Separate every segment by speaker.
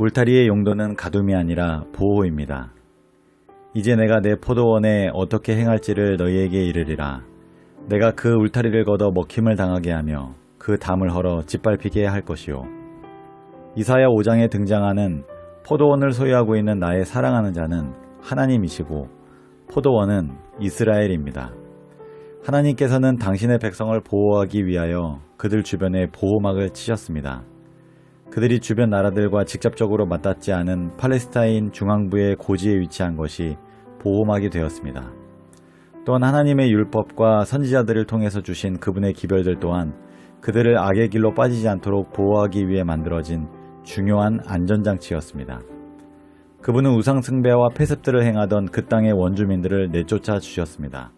Speaker 1: 울타리의 용도는 가둠이 아니라 보호입니다. 이제 내가 내 포도원에 어떻게 행할지를 너희에게 이르리라. 내가 그 울타리를 걷어 먹힘을 당하게 하며 그 담을 헐어 짓밟히게 할 것이요. 이사야 5장에 등장하는 포도원을 소유하고 있는 나의 사랑하는 자는 하나님이시고 포도원은 이스라엘입니다. 하나님께서는 당신의 백성을 보호하기 위하여 그들 주변에 보호막을 치셨습니다. 그들이 주변 나라들과 직접적으로 맞닿지 않은 팔레스타인 중앙부의 고지에 위치한 것이 보호막이 되었습니다. 또한 하나님의 율법과 선지자들을 통해서 주신 그분의 기별들 또한 그들을 악의 길로 빠지지 않도록 보호하기 위해 만들어진 중요한 안전장치였습니다. 그분은 우상승배와 폐습들을 행하던 그 땅의 원주민들을 내쫓아 주셨습니다.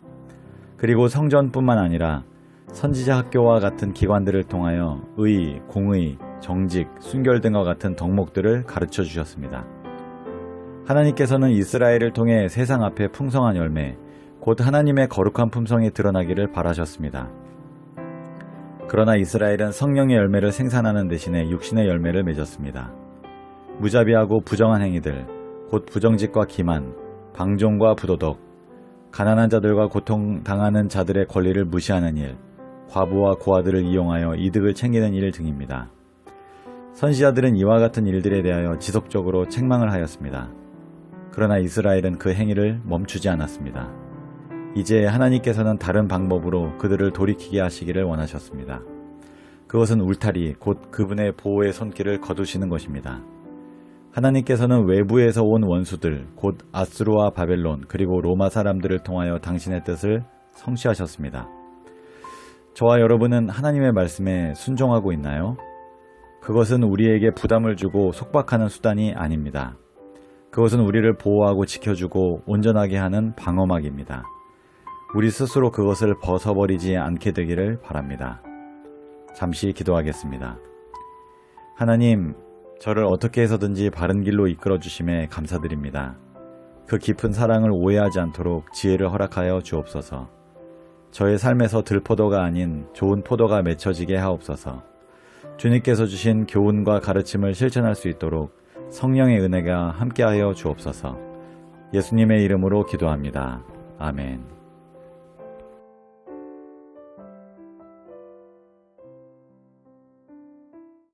Speaker 1: 그리고 성전뿐만 아니라 선지자 학교와 같은 기관들을 통하여 의, 공의, 정직, 순결 등과 같은 덕목들을 가르쳐 주셨습니다. 하나님께서는 이스라엘을 통해 세상 앞에 풍성한 열매, 곧 하나님의 거룩한 품성이 드러나기를 바라셨습니다. 그러나 이스라엘은 성령의 열매를 생산하는 대신에 육신의 열매를 맺었습니다. 무자비하고 부정한 행위들, 곧 부정직과 기만, 방종과 부도덕, 가난한 자들과 고통당하는 자들의 권리를 무시하는 일, 과부와 고아들을 이용하여 이득을 챙기는 일 등입니다. 선지자들은 이와 같은 일들에 대하여 지속적으로 책망을 하였습니다. 그러나 이스라엘은 그 행위를 멈추지 않았습니다. 이제 하나님께서는 다른 방법으로 그들을 돌이키게 하시기를 원하셨습니다. 그것은 울타리, 곧 그분의 보호의 손길을 거두시는 것입니다. 하나님께서는 외부에서 온 원수들, 곧 아스루와 바벨론, 그리고 로마 사람들을 통하여 당신의 뜻을 성취하셨습니다. 저와 여러분은 하나님의 말씀에 순종하고 있나요? 그것은 우리에게 부담을 주고 속박하는 수단이 아닙니다. 그것은 우리를 보호하고 지켜주고 온전하게 하는 방어막입니다. 우리 스스로 그것을 벗어버리지 않게 되기를 바랍니다. 잠시 기도하겠습니다. 하나님, 저를 어떻게 해서든지 바른 길로 이끌어 주심에 감사드립니다. 그 깊은 사랑을 오해하지 않도록 지혜를 허락하여 주옵소서. 저의 삶에서 들포도가 아닌 좋은 포도가 맺혀지게 하옵소서. 주님께서 주신 교훈과 가르침을 실천할 수 있도록 성령의 은혜가 함께하여 주옵소서. 예수님의 이름으로 기도합니다. 아멘.